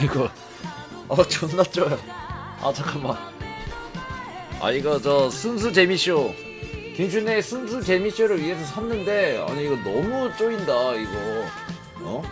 아이고, 어 존나 쪄요. 아 잠깐만. 아 이거 저 순수 재미쇼 김준의 순수 재미쇼를 위해서 샀는데 아니 이거 너무 쪼인다 이거. 어?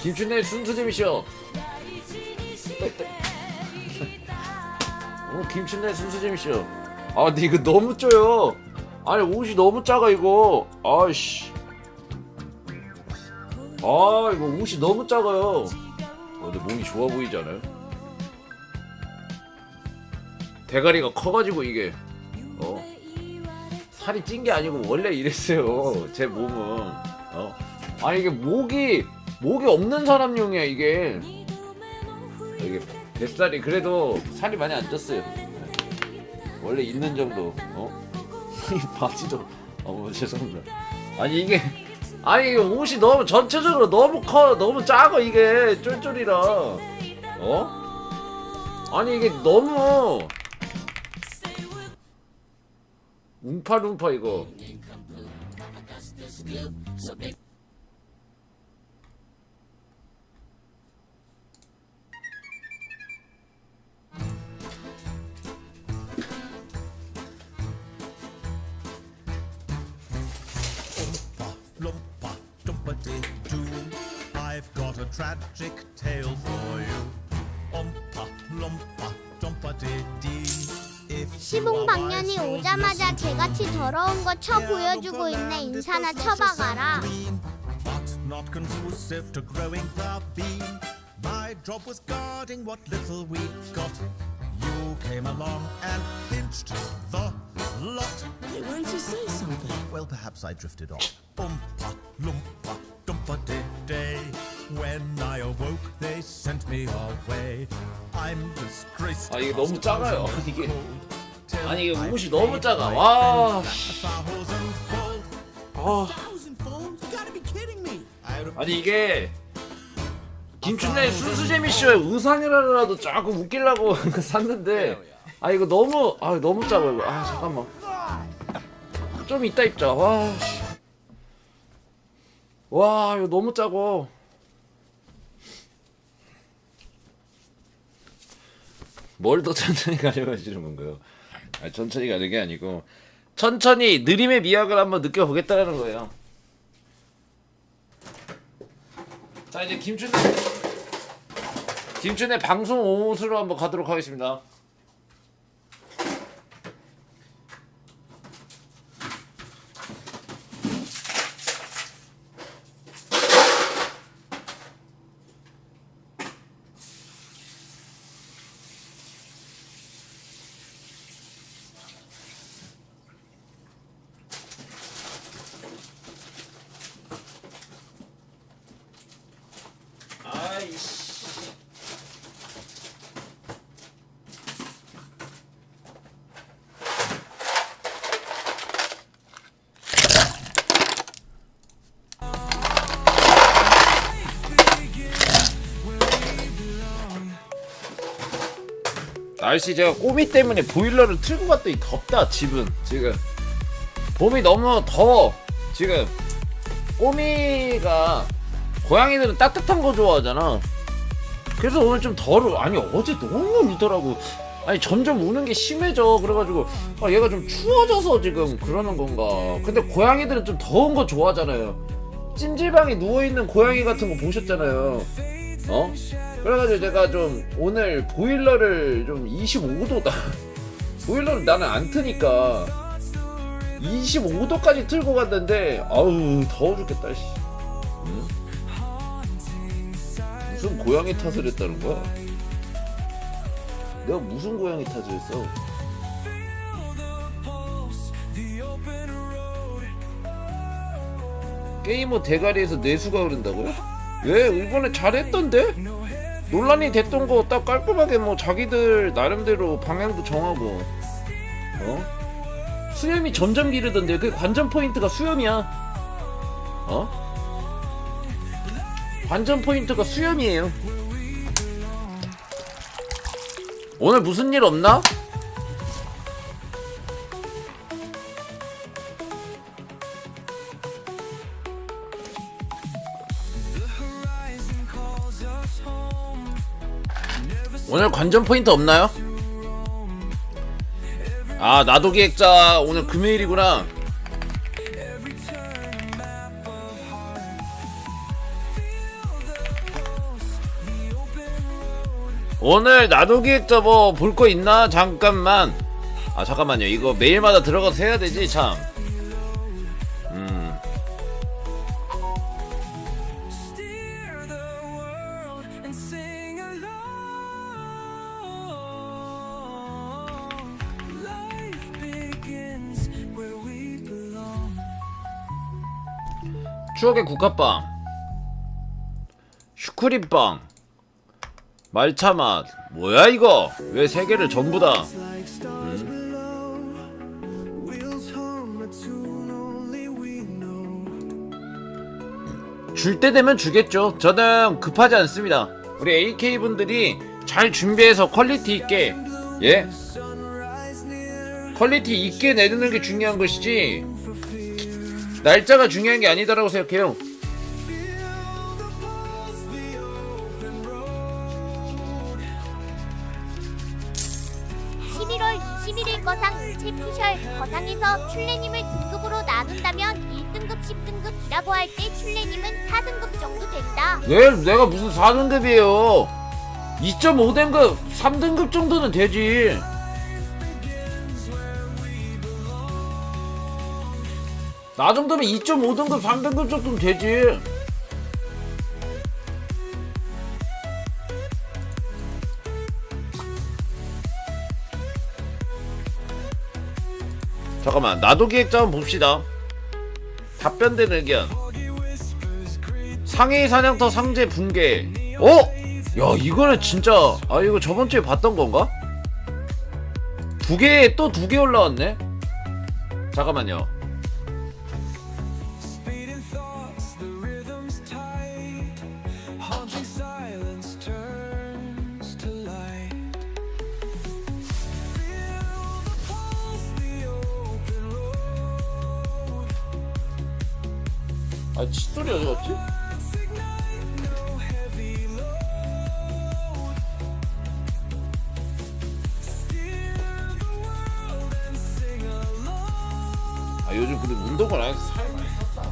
김준의 순수 재미쇼. 어 김춘의 순수 재미쇼. 아 근데 이거 너무 쪄요. 아니 옷이 너무 작아 이거. 아이씨. 아 이거 옷이 너무 작아요. 어, 근데 몸이 좋아 보이지 않아요? 대가리가 커가지고 이게 어 살이 찐 게 아니고 원래 이랬어요. 제 몸은 어 아니 이게 목이 목이 없는 사람용이야 이게 이게 뱃살이 그래도 살이 많이 안 쪘어요. 원래 있는 정도 어 이 바지도. 어머 죄송합니다. 아니 이게 아니 이게 옷이 너무 전체적으로 너무 커 너무 작아 이게. 쫄쫄이라. 어? 아니 이게 너무. 움파룸파 이거 tragic tale for you. Oompa, loompa, dumpity dee. If you 시봉 are 방년이 wise, you'll 오자마자 to 개같이. 더러운 거 쳐 보여주고 있네 인사나 쳐박아라 But not conducive to growing the bean. My job was guarding what little we got. You came along and pinched the lot. Hey, why didn't you say something? Well, perhaps I drifted off. Oompa, loompa, dumpa day. When I awoke, they sent me away. I'm disgraced. 아, 이게 너무 작아요, 이게. 아니, 이게 옷이 너무 작아. 와. 아 아니 이게 김춘래의 순수재미 쇼의 의상이라도 조금 웃기려고 샀는데 아 이거 너무 아 너무 작아 이거 아 잠깐만 좀 이따 입자 와 씨. 와 이거 너무 작어 뭘 더 천천히 가져가시는 건가요? 아, 천천히 가는 게 아니고 천천히 느림의 미학을 한번 느껴보겠다는 거예요. 자 이제 김춘애 김춘애 방송 옷으로 한번 가도록 하겠습니다. 날씨 제가 꼬미 때문에 보일러를 틀고 갔더니 덥다 집은 지금 봄이 너무 더워 지금 꼬미가 고양이들은 따뜻한 거 좋아하잖아. 그래서 오늘 좀 덜어. 아니 어제 너무 울더라고. 아니 점점 우는 게 심해져. 그래가지고 아, 얘가 좀 추워져서 지금 그러는 건가. 근데 고양이들은 좀 더운 거 좋아하잖아요. 찜질방에 누워 있는 고양이 같은 거 보셨잖아요. 어? 그래가지고 제가 좀 오늘 보일러를 좀 25도다. 보일러를 나는 안 트니까 25도까지 틀고 갔는데 아우 더워 죽겠다. 씨. 응? 무슨 고양이 탓을 했다는 거야? 내가 무슨 고양이 탓을 했어? 게이머 대가리에서 내수가 흐른다고요? 왜 이번에 잘했던데? 논란이 됐던 거 딱 깔끔하게 뭐 자기들 나름대로 방향도 정하고 어? 수염이 점점 기르던데 그 관전 포인트가 수염이야 어? 관전 포인트가 수염이에요. 오늘 무슨 일 없나? 오늘 관전 포인트 없나요? 아 나도 기획자 오늘 금요일이구나 오늘 나도 기획자 뭐 볼 거 있나? 잠깐만 아 잠깐만요 이거 매일마다 들어가서 해야 되지 참 추억의 국화빵 슈크림빵 말차맛. 뭐야 이거? 왜 세 개를 전부 다? Like stars below, wheels hum a tune only we know. 줄때 되면 주겠죠. 저는 급하지 않습니다. 우리 AK 분들이 잘 준비해서 퀄리티 있게 예? 퀄리티 있게 내는 게 중요한 것이지 날짜가 중요한 게 아니다라고 생각해요 feel the pulse, the open road. 11월 21일 거상 일체 피셜 거상에서 슐레님을 등급으로 나눈다면 1등급 10등급이라고 할때 슐레님은 4등급 정도 된다. 왜 내가 무슨 4등급이에요 2.5등급 3등급 정도는 되지 나 정도면 2.5등급 3등급 정도는 되지 잠깐만 나도 기획자 한번 봅시다 답변된 의견 상해이 사냥터 상제 붕괴. 어? 야 이거는 진짜 아 이거 저번 주에 봤던 건가? 두 개 또 두 개 올라왔네. 잠깐만요. 아 칫소리 어디 갔지? 아 요즘 근데 운동을 안 해서 살 많이 쪘다.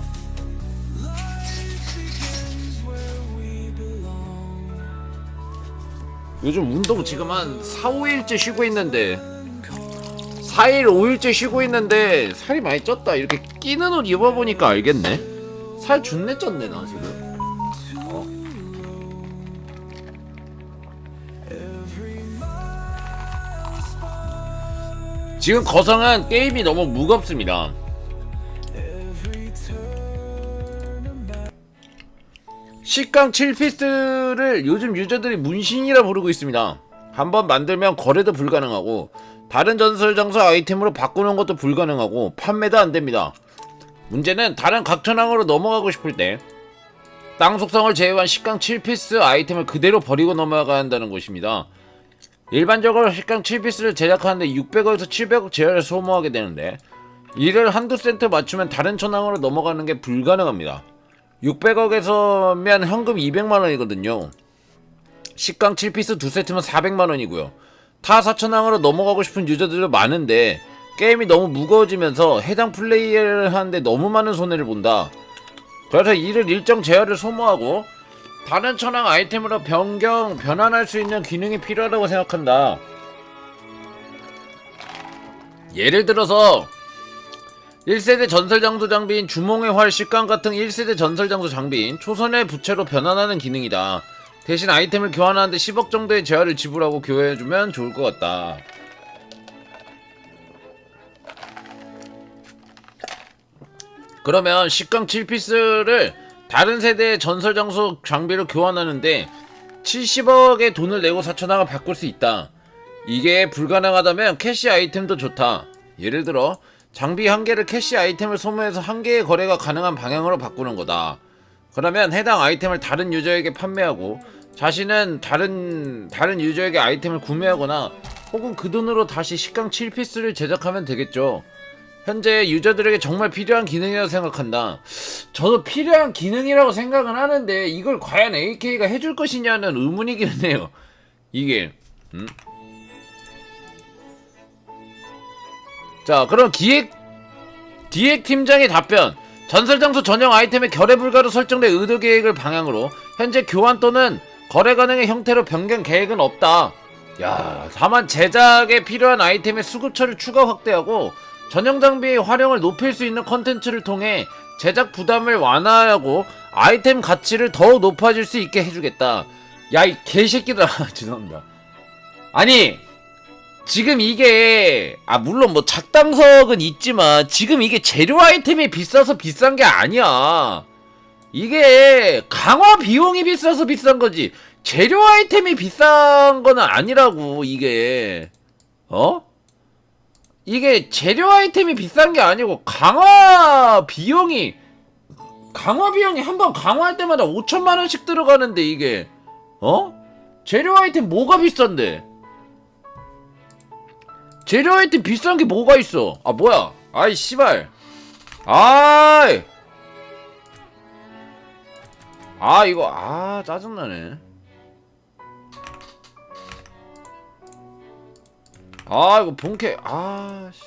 요즘 운동 지금 한 4, 5일째 쉬고 있는데 4일, 5일째 쉬고 있는데 살이 많이 쪘다. 이렇게 끼는 옷 입어보니까 알겠네. 살 준내 쪘네 나 지금. 어? 지금 거성은 게임이 너무 무겁습니다. 식강 7피스를 요즘 유저들이 문신이라 부르고 있습니다. 한번 만들면 거래도 불가능하고 다른 전설 장소 아이템으로 바꾸는 것도 불가능하고 판매도 안 됩니다. 문제는 다른 각천왕으로 넘어가고 싶을 때 땅 속성을 제외한 식강 7피스 아이템을 그대로 버리고 넘어가야 한다는 것입니다. 일반적으로 식강 7피스를 제작하는데 600억에서 700억 재화를 소모하게 되는데 이를 한두 센트 맞추면 다른 천왕으로 넘어가는 게 불가능합니다. 600억에서면 현금 200만 원이거든요. 식강 7피스 두 세트면 400만 원이고요. 타 4천왕으로 넘어가고 싶은 유저들도 많은데 게임이 너무 무거워지면서 해당 플레이를 하는데 너무 많은 손해를 본다. 그래서 이를 일정 제어를 소모하고 다른 천왕 아이템으로 변경, 변환할 수 있는 기능이 필요하다고 생각한다. 예를 들어서 1세대 전설장소 장비인 주몽의 활 식강 같은 1세대 전설장소 장비인 초선의 부채로 변환하는 기능이다. 대신 아이템을 교환하는데 10억 정도의 재화를 지불하고 교환해주면 좋을 것 같다. 그러면 식강 7피스를 다른 세대의 전설장소 장비로 교환하는데 70억의 돈을 내고 4천왕을 바꿀 수 있다. 이게 불가능하다면 캐시 아이템도 좋다. 예를 들어 장비 한 개를 캐시 아이템을 소모해서 한 개의 거래가 가능한 방향으로 바꾸는 거다. 그러면 해당 아이템을 다른 유저에게 판매하고 자신은 다른 다른 유저에게 아이템을 구매하거나 혹은 그 돈으로 다시 식강 7피스를 제작하면 되겠죠. 현재 유저들에게 정말 필요한 기능이라고 생각한다. 저도 필요한 기능이라고 생각은 하는데 이걸 과연 AK가 해줄 것이냐는 의문이기는 해요. 이게 음? 자 그럼 기획 기획 팀장의 답변 전설 장소 전용 아이템의 결해 불가로 설정된 의도 계획을 방향으로 현재 교환 또는 거래 가능의 형태로 변경 계획은 없다. 야, 다만 제작에 필요한 아이템의 수급처를 추가 확대하고 전용 장비의 활용을 높일 수 있는 컨텐츠를 통해 제작 부담을 완화하고 아이템 가치를 더욱 높아질 수 있게 해주겠다. 야, 이 개새끼들아. 죄송합니다. 아니, 지금 이게 아 물론 뭐 작당석은 있지만 지금 이게 재료 아이템이 비싸서 비싼 게 아니야. 이게 강화 비용이 비싸서 비싼 거지. 재료 아이템이 비싼 거는 아니라고 이게. 어? 이게 재료 아이템이 비싼 게 아니고 강화 비용이 강화 비용이 한 번 강화할 때마다 5천만 원씩 들어가는데 이게 어? 재료 아이템 뭐가 비싼데? 재료 아이템 비싼 게 뭐가 있어? 아 뭐야? 아이 씨발. 아이. 아 이거 아 짜증나네. 아 이거 본캐 아 씨.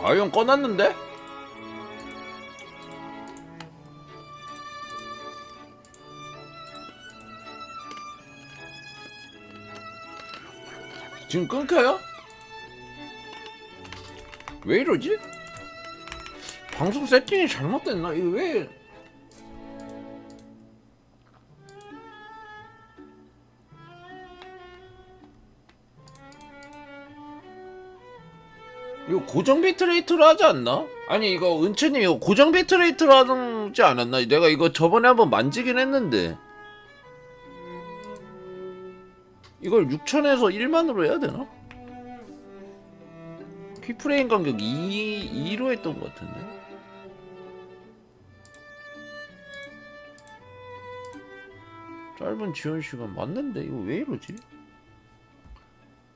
아이언 꺼놨는데? 지금 끊겨요? 왜 이러지? 방송 세팅이 잘못됐나? 이거 왜? 이거 고정 비트레이트로 하지 않나? 아니 이거 은채님 이거 고정 비트레이트로 하지 않았나? 내가 이거 저번에 한번 만지긴 했는데 이걸 6천에서 1만으로 해야 되나? 퀴프레임 간격 2, 2로 했던 것 같은데 짧은 지원 시간 맞는데 이거 왜 이러지?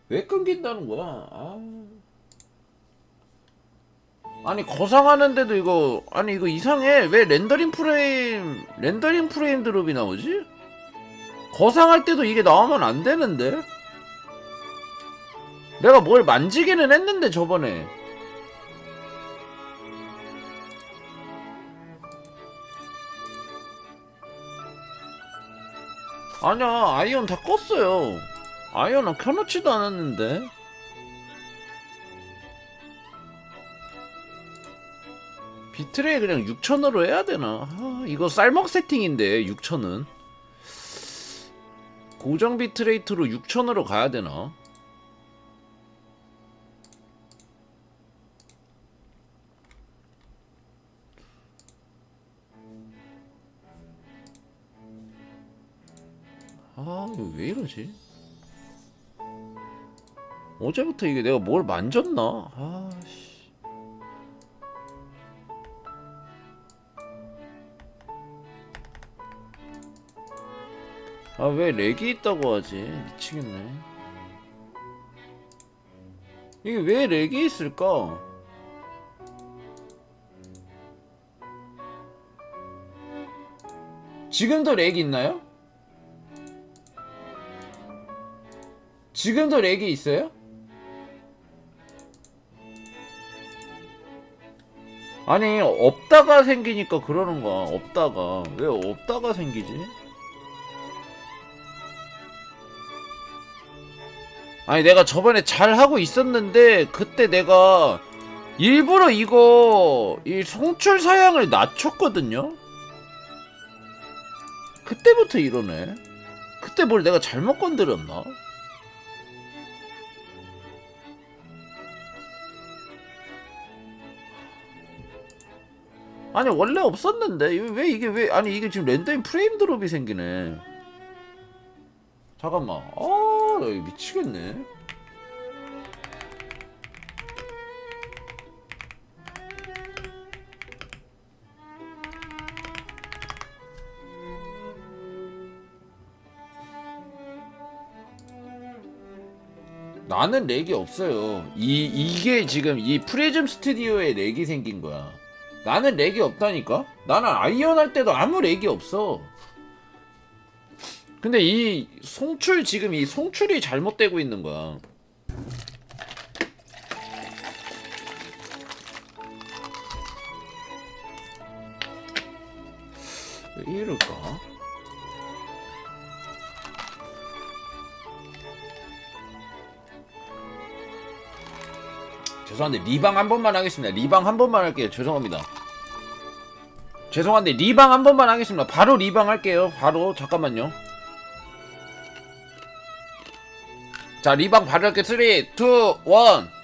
왜 끊긴다는 거야? 아... 아니 거상하는데도 이거 아니 이거 이상해 왜 렌더링 프레임 렌더링 프레임 드롭이 나오지? 거상할 때도 이게 나오면 안 되는데? 내가 뭘 만지기는 했는데 저번에. 아니야 아이언 다 껐어요. 아이언은 켜놓지도 않았는데. 비트레이 그냥 6천으로 해야 되나? 아, 이거 쌀먹 세팅인데 6천은 고정 비트레이트로 6천으로 가야 되나? 아, 왜 이러지? 어제부터 이게 내가 뭘 만졌나? 아, 씨. 아 왜 렉이 있다고 하지 미치겠네 이게 왜 렉이 있을까 지금도 렉이 있나요? 지금도 렉이 있어요? 아니 없다가 생기니까 그러는 거야 없다가 왜 없다가 생기지? 아니 내가 저번에 잘 하고 있었는데 그때 내가 일부러 이거 이 송출 사양을 낮췄거든요. 그때부터 이러네. 그때 뭘 내가 잘못 건드렸나? 아니 원래 없었는데 왜 이게 왜 아니 이게 지금 랜덤 프레임 드롭이 생기네. 잠깐만. 아, 나 이거 미치겠네. 나는 렉이 없어요. 이 이게 지금 이 프리즘 스튜디오에 렉이 생긴 거야. 나는 렉이 없다니까? 나는 아이언 할 때도 아무 렉이 없어. 근데 이 송출 지금 이 송출이 잘못되고 있는 거야. 왜 이럴까? 죄송한데 리방 한 번만 하겠습니다. 리방 한 번만 할게요. 죄송합니다. 죄송한데 리방 한 번만 하겠습니다. 바로 리방 할게요. 바로 잠깐만요. 자 리방 바로 할게 3, 2, 1